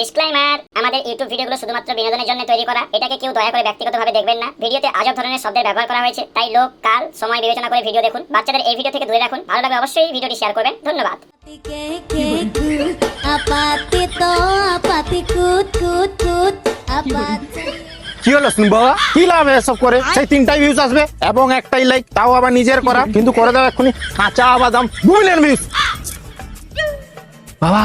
Disclaimer আমাদের YouTube ভিডিওগুলো শুধুমাত্র বিনোদনের জন্য তৈরি করা। এটাকে কেউ দয়া করে ব্যক্তিগতভাবে দেখবেন না। ভিডিওতে আজব ধরনের শব্দের ব্যবহার করা হয়েছে, তাই লোক, কাল, সময় বিবেচনা করে ভিডিও দেখুন। বাচ্চাদের এই ভিডিও থেকে দূরে রাখুন। ভালো লাগে অবশ্যই ভিডিওটি শেয়ার করবেন। ধন্যবাদ। কি হলো শুনব কি লাভ এসব করে? সেই তিনটাই ভিউজ আসবে এবং একটাই লাইক তাও আবার নিজের করা। কিন্তু করে দাও এক্ষুনি। কাঁচা বাদাম দু মিলিয়ন ভিউজ বাবা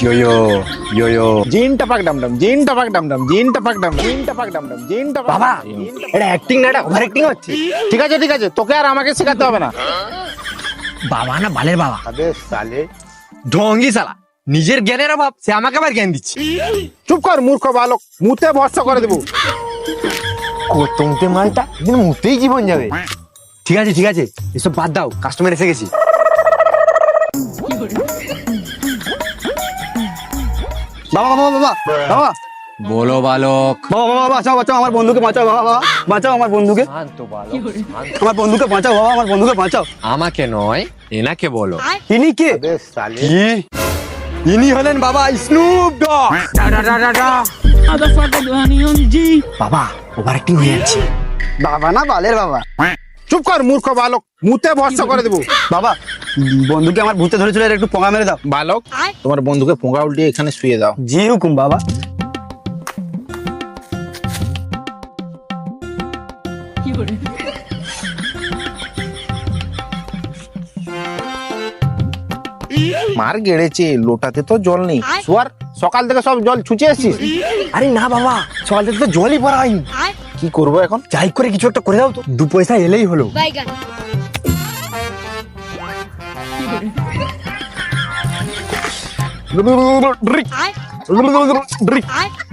dum. ইয়ো ইয়ো ইয়ো জিন টাপাক ডাম ডাম জিন টাপাক ডাম ডাম জিন টাপাক ডাম জিন টাপাক ডাম ডাম জিন টাপাক বাবা এটা অ্যাক্টিং না এটা ওভার অ্যাক্টিং হচ্ছে। ঠিক আছে ঠিক আছে তোকে আর আমাকে শেখাতে হবে না। বাবা না বালের বাবা। ঢঙ্গি সালা নিজের জ্ঞানের অভাব সে আমাকে আবার জ্ঞান দিচ্ছে। চুপ কর মূর্খ বালক মুতে ভরসা করে দেবো। কোতংতে মালটা একদিন মুতেই জীবন যাবে। ঠিক আছে ঠিক আছে এসব বাদ দাও কাস্টমার এসে গেছি। বাবা বাবা বাবা বাবা। বলো বালক। বাবা বাবা বাঁচাও বাঁচাও আমার বন্ধুকে বাঁচাও বাবা বাবা বাঁচাও আমার বন্ধুকে। শান্ত বালক আমার বন্ধুকে বাঁচাও বাবা আমার বন্ধুকে বাঁচাও। আমাকে নয় এনাকে বলো। ইনি কে? কি? ইনি হলেন বাবা স্নুপ ডগ বাবা ওভার অ্যাক্টিং হয়ে যাচ্ছে। বাবা না বালের বাবা। চুপ কর মূর্খ বালক। মুতে ভরসা করে দেবো। বাবা বন্ধুকে আমার ভূতে ধরেছিল এর একটু পঙ্গা মেরে দাও। বালক তোমার বন্ধুকে পোঙ্গা উল্টিয়ে এখানে শুয়ে দাও। জি হুকুম বাবা মার গেড়েছে লোটাতে তো জল নেই। সোয়ার সকাল থেকে সব জল ছুঁচে এসছিস। আরে না বাবা সকাল থেকে তো জলই পড়া হয়নি। কি করব এখন? যাই করে কিছু একটা করে দাও তো। দু পয়সা এলেই হলো।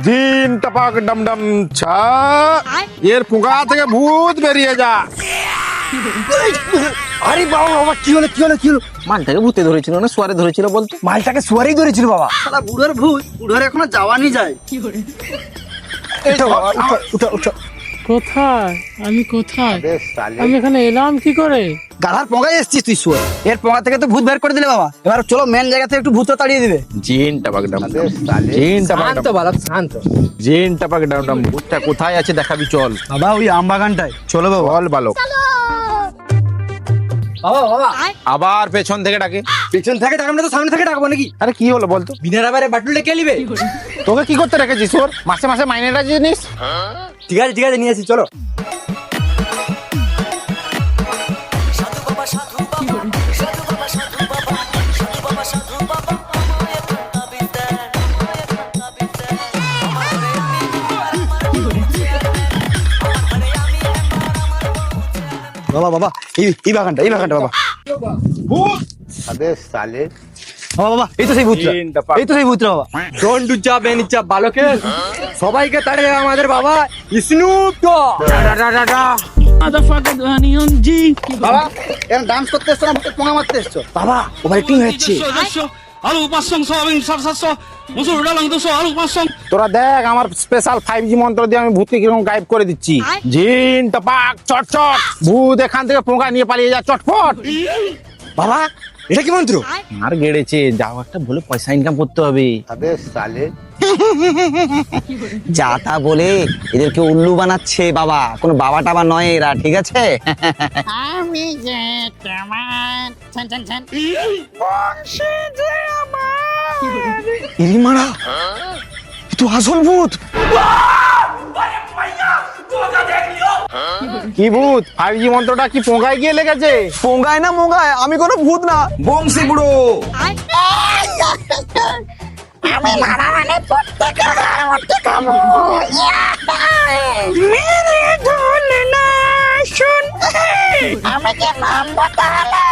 দিন টপাক ডম ডম ছা। এর পোঙ্গা থেকে ভূত বেরিয়ে যা। আরে বাবা বাবা কি হলো কি হলো কি হলো? মালটাকে ভূতে ধরেছিল না সোয়ারে ধরেছিল বলতো? মালটাকে সুয়ারেই ধরেছিল বাবা। শালা বুড়োর ভূত। বুড়োর এখনও যাওয়ানি যায়। উঠো বাবা, উঠো, উঠো, উঠো। কোথায়? আমি কোথায়? আমি এখানে এলাম কি করে? গাধার পঙ্গায় এসছিস তুই শুয়ে। এর পঙ্গা থেকে তো ভূত বের করে দিলে বাবা। এবার চলো মেন জায়গা থেকে একটু ভূত তাড়িয়ে দিবে। জিন টাপাক ডাম। জিন টপাক শান্ত বালক শান্ত। জিন টাপাক ডাম ডাম। ভূতটা কোথায় আছে দেখাবি চল। বাবা ওই আম বাগানটায় চলো বাবা। বল বালক। বাবা বাবা। আবার পেছন থেকে ডাকে। পেছন থেকে ডাকবো না তো সামনে থেকে ডাকবো নাকি? আরে কি হলো বলতো? বিনা রাবারে বাটুলটা কে নিবে? তোকে কি করতে রেখেছিস ওর? মাসে মাসে মাইনেটা জিনিস? ঠিক আছে ঠিক আছে নিয়ে আসি চলো। বাবা বাবা এই এই বাগানটা এই বাগানটা বাবা। বাবা বাবা এই তো সেই ভূতটা এই তো সেই ভূতটা বাবা। বালকের। সবাইকে আমাদের বাবা স্নুপ এর ডান্স করতে এসছো না ভূতের মারতে এসছো? বাবা ওভার অ্যাক্টিং হচ্ছে আলু পাঁচশো সয়াবিন সাত সাতশো মুসুর ডাল দুশো আলু পাঁচশো তোরা দেখ আমার স্পেশাল ফাইভ জি মন্ত্র দিয়ে আমি ভূতকে কীরকম গায়েব করে দিচ্ছি। জিন টপাক চট চট ভূত এখান থেকে পোকা নিয়ে পালিয়ে যা চটপট। বাবা এটা কি মন্ত্র? আর গেড়েছে যাও একটা বলে পয়সা ইনকাম করতে হবে। যা তা বলে এদেরকে উল্লু বানাচ্ছে বাবা কোনো বাবা টাবা নয় এরা ঠিক আছে? আমি যে তোমার ছান ছান ছান। ইরি মারা এ তো আসল ভূত। কি ভূত? ফাইভ জি মন্ত্রটা কি পোঙ্গায় গিয়ে লেগেছে? পোঙ্গায় না মোঙ্গায় আমি কোনো ভূত না। বংশী বুড়ো। আমি মারা মানে প্রত্যেকের ঘর মধ্যে খাব। মেরে ঢোল না শুন। আমাকে নাম তাহলে?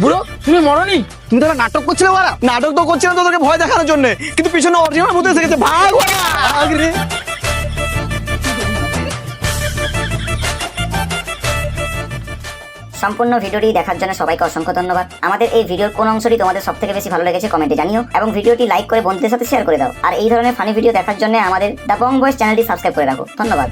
বুড়ো তুমি মরনি? তুমি তো নাটক করছিলে বারা নাটক তো করছিলাম তোদেরকে ভয় দেখানোর জন্য। কিন্তু পিছনে অরিজিনাল ভূত এসে গেছে। ভাগ ভাগ রে। সম্পূর্ণ ভিডিওটি দেখার জন্য সবাইকে অসংখ্য ধন্যবাদ। আমাদের এই ভিডিওর কোন অংশটি তোমাদের সব থেকে বেশি ভালো লেগেছে কমেন্টে জানিও এবং ভিডিওটি লাইক করে বন্ধুদের সাথে শেয়ার করে দাও। আর এই ধরনের ফানি ভিডিও দেখার জন্য আমাদের দ্য বং বয়েস চ্যানেলটি সাবস্ক্রাইব করে রাখো। ধন্যবাদ।